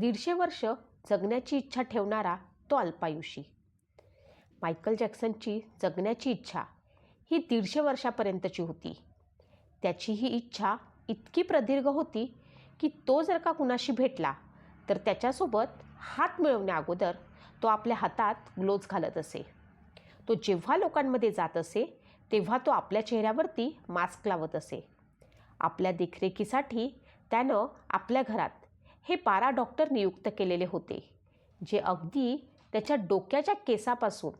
दीडशे वर्ष जगण्याची इच्छा ठेवणारा तो अल्पायुषी. मायकल जॅक्सनची जगण्याची इच्छा ही दीडशे वर्षापर्यंतची होती. त्याची ही इच्छा इतकी प्रदीर्घ होती की तो जर का कुणाशी भेटला तर त्याच्यासोबत हात मिळवण्या अगोदर तो आपल्या हातात ग्लोव्ज घालत असे. तो जेव्हा लोकांमध्ये जात असे तेव्हा तो आपल्या चेहऱ्यावरती मास्क लावत असे. आपल्या देखरेखीसाठी त्यानं आपल्या घरात हे पारा डॉक्टर नियुक्त केलेले होते जे अगदी त्याच्या डोक्याच्या केसापासून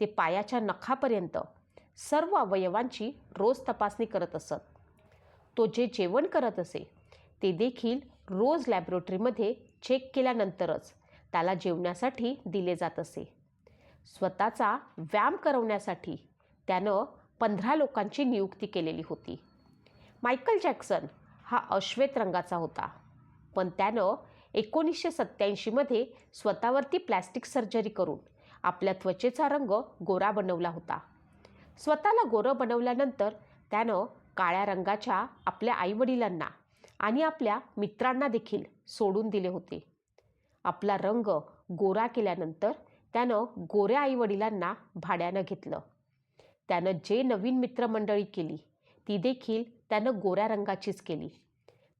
ते पायाच्या नखापर्यंत सर्व अवयवांची रोज तपासणी करत असत. तो जे जेवण करत असे ते देखील रोज लॅबोरेटरीमध्ये चेक केल्यानंतरच त्याला जेवण्यासाठी दिले जात असे. स्वतःचा व्यायाम करवण्यासाठी त्यानं पंधरा लोकांची नियुक्ती केलेली होती. मायकल जॅक्सन हा अश्वेत रंगाचा होता. पण त्यानं एकोणीसशे सत्त्याऐंशीमध्ये स्वतःवरती प्लॅस्टिक सर्जरी करून आपल्या त्वचेचा रंग गोरा बनवला होता. स्वतःला गोरं बनवल्यानंतर त्यानं काळ्या रंगाच्या आपल्या आईवडिलांना आणि आपल्या मित्रांना देखील सोडून दिले होते. आपला रंग गोरा केल्यानंतर त्यानं गोऱ्या आईवडिलांना भाड्यानं घेतलं. त्यानं जे नवीन मित्रमंडळी केली ती देखील त्यानं गोऱ्या रंगाचीच केली.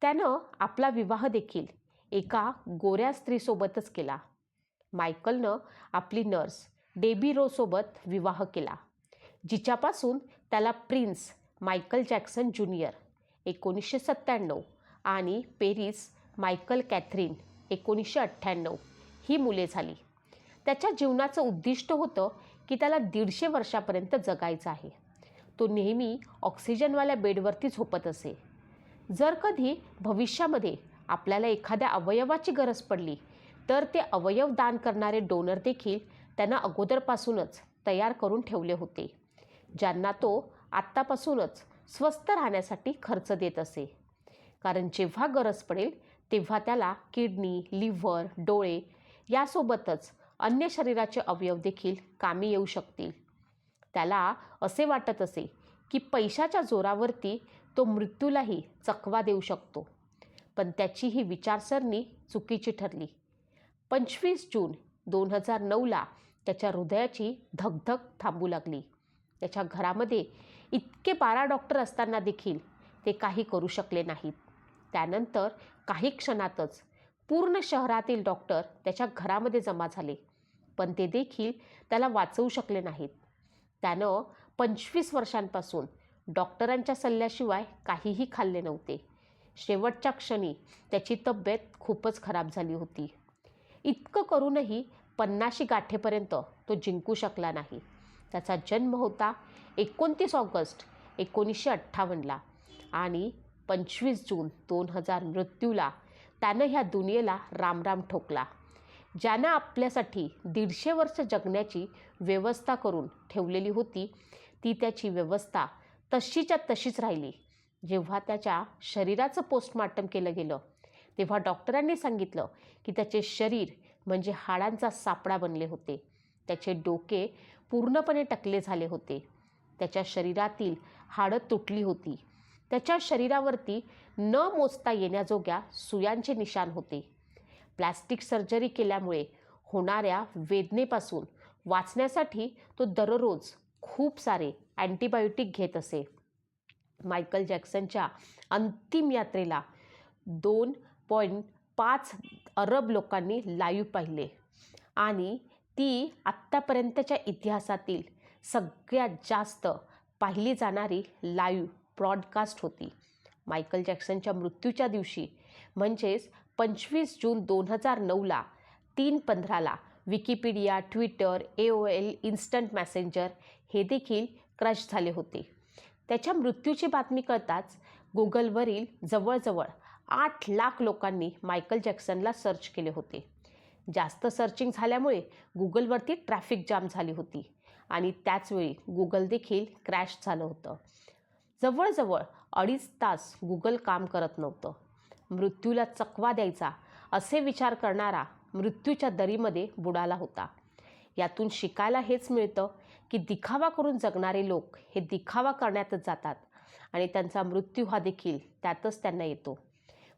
त्यानं आपला विवाह देखील एका गोऱ्या स्त्रीसोबतच केला. मायकलनं आपली नर्स डेबी रोसोबत विवाह केला जिच्यापासून त्याला प्रिन्स मायकल जॅक्सन ज्युनियर एकोणीसशे सत्त्याण्णव आणि पेरिस मायकल कॅथरीन एकोणीसशे अठ्ठ्याण्णव ही मुले झाली. त्याच्या जीवनाचं उद्दिष्ट होतं की त्याला दीडशे वर्षापर्यंत जगायचं आहे. तो नेहमी ऑक्सिजनवाल्या बेडवरती झोपत असे. जर कधी भविष्यामध्ये आपल्याला एखाद्या अवयवाची गरज पडली तर ते अवयव दान करणारे डोनर देखील त्यांना अगोदरपासूनच तयार करून ठेवले होते ज्यांना तो आत्तापासूनच स्वस्थ राहण्यासाठी खर्च देत असे. कारण जेव्हा गरज पडेल तेव्हा त्याला किडनी लिव्हर डोळे यासोबतच अन्य शरीराचे अवयव देखील कामी येऊ शकतील. त्याला असे वाटत असे की पैशाच्या जोरावरती तो मृत्यूलाही चकवा देऊ शकतो. पण त्याची ही विचारसरणी चुकीची ठरली. पंचवीस जून दोन हजार नऊला त्याच्या हृदयाची धगधग थांबू लागली. त्याच्या घरामध्ये इतके बारा डॉक्टर असताना देखील ते काही करू शकले नाहीत. त्यानंतर काही क्षणातच पूर्ण शहरातील डॉक्टर त्याच्या घरामध्ये जमा झाले. पण ते देखील त्याला वाचवू शकले नाहीत. त्यानं पंचवीस वर्षांपासून डॉक्टरांच्या सल्ल्याशिवाय काहीही खाल्ले नव्हते. शेवटच्या क्षणी त्याची तब्येत खूपच खराब झाली होती. इतकं करूनही पन्नाशी गाठेपर्यंत तो जिंकू शकला नाही. त्याचा जन्म होता एकोणतीस ऑगस्ट एकोणीसशे अठ्ठावन्नला आणि पंचवीस जून दोन हजार मृत्यूला त्यानं ह्या दुनियेला रामराम ठोकला. ज्यानं आपल्यासाठी दीडशे वर्ष जगण्याची व्यवस्था करून ठेवलेली होती ती त्याची व्यवस्था तशीच्या तशीच राहिली. जेव्हा त्याच्या शरीराचं पोस्टमार्टम केलं गेलं तेव्हा डॉक्टरांनी सांगितलं की त्याचे शरीर म्हणजे हाडांचा सापळा बनले होते. त्याचे डोके पूर्णपणे टकले झाले होते. त्याच्या शरीरातील हाडं तुटली होती. त्याच्या शरीरावरती न मोजता येण्याजोग्या सुयांचे निशाण होते. प्लॅस्टिक सर्जरी केल्यामुळे होणाऱ्या वेदनेपासून वाचण्यासाठी तो दररोज खूप सारे अँटीबायोटिक घेत असे. मायकल जॅक्सनच्या अंतिम यात्रेला दोन पॉईंट पाच अरब लोकांनी लाईव्ह पाहिले. आणि ती आत्तापर्यंतच्या इतिहासातील सगळ्यात जास्त पाहिली जाणारी लाईव्ह ब्रॉडकास्ट होती. मायकल जॅक्सनच्या मृत्यूच्या दिवशी म्हणजेच पंचवीस जून दोन हजार नऊला तीन पंधराला Wikipedia Twitter A O L instant messenger हे देखील क्रश झाले होते. त्याच्या मृत्यूची बातमी कळताच गुगलवरील जवळजवळ आठ लाख लोकांनी मायकल जॅक्सनला सर्च केले होते. जास्त सर्चिंग झाल्यामुळे गुगलवरती ट्रॅफिक जाम झाली होती आणि त्याचवेळी गुगल देखील क्रॅश झालं होतं. जवळजवळ अडीच तास गुगल काम करत नव्हतं. मृत्यूला चकवा द्यायचा असे विचार करणारा मृत्यूच्या दरीमध्ये बुडाला होता. यातून शिकायला हेच मिळतं की दिखावा करून जगणारे लोक हे दिखावा करण्यातच जातात आणि त्यांचा मृत्यू हा देखील त्यातच त्यांना येतो.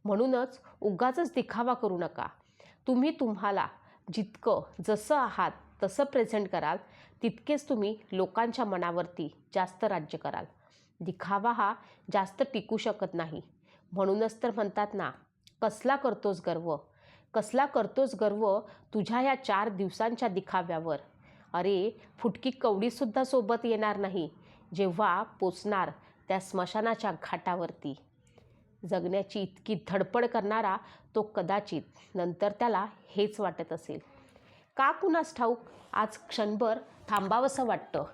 म्हणूनच उगाचच दिखावा करू नका. तुम्ही तुम्हाला जितकं जसं आहात तसं प्रेझेंट कराल तितकेच तुम्ही लोकांच्या मनावरती जास्त राज्य कराल. दिखावा हा जास्त टिकू शकत नाही. म्हणूनच तर म्हणतात ना कसला करतोस गर्व? कसला करतोस गर्व तुझ्या ह्या चार दिवसांच्या दिखाव्यावर? अरे फुटकी कवडीसुद्धा सोबत येणार नाही. जेव्हा पोचणार त्या स्मशानाच्या घाटावरती. जगण्याची इतकी धडपड करणारा तो कदाचित नंतर त्याला हेच वाटत असेल. का कुणास ठाऊक आज क्षणभर थांबावंसं वाटतं.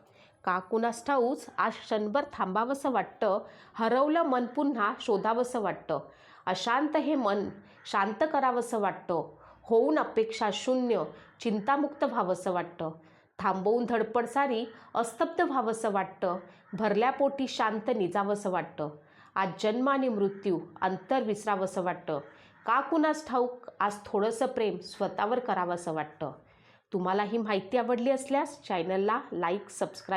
का कुणास ठाऊच आज क्षणभर थांबावंसं वाटतं. हरवलं मन पुन्हा शोधावंसं वाटतं. अशांत हे मन शांत करावंसं वाटतं. होऊन अपेक्षा शून्य चिंतामुक्त व्हावंसं वाटतं. थांबवून धडपड सारी अस्तब्ध व्हावंसं वाटतं. भरल्या पोटी शांत निजावंसं वाटतं. आज जन्म आणि मृत्यू अंतर विसरावंसं वाटतं. का कुणास ठाऊक आज थोडंसं प्रेम स्वतःवर करावंसं वाटतं. तुम्हाला ही माहिती आवडली असल्यास चॅनलला लाईक सबस्क्राईब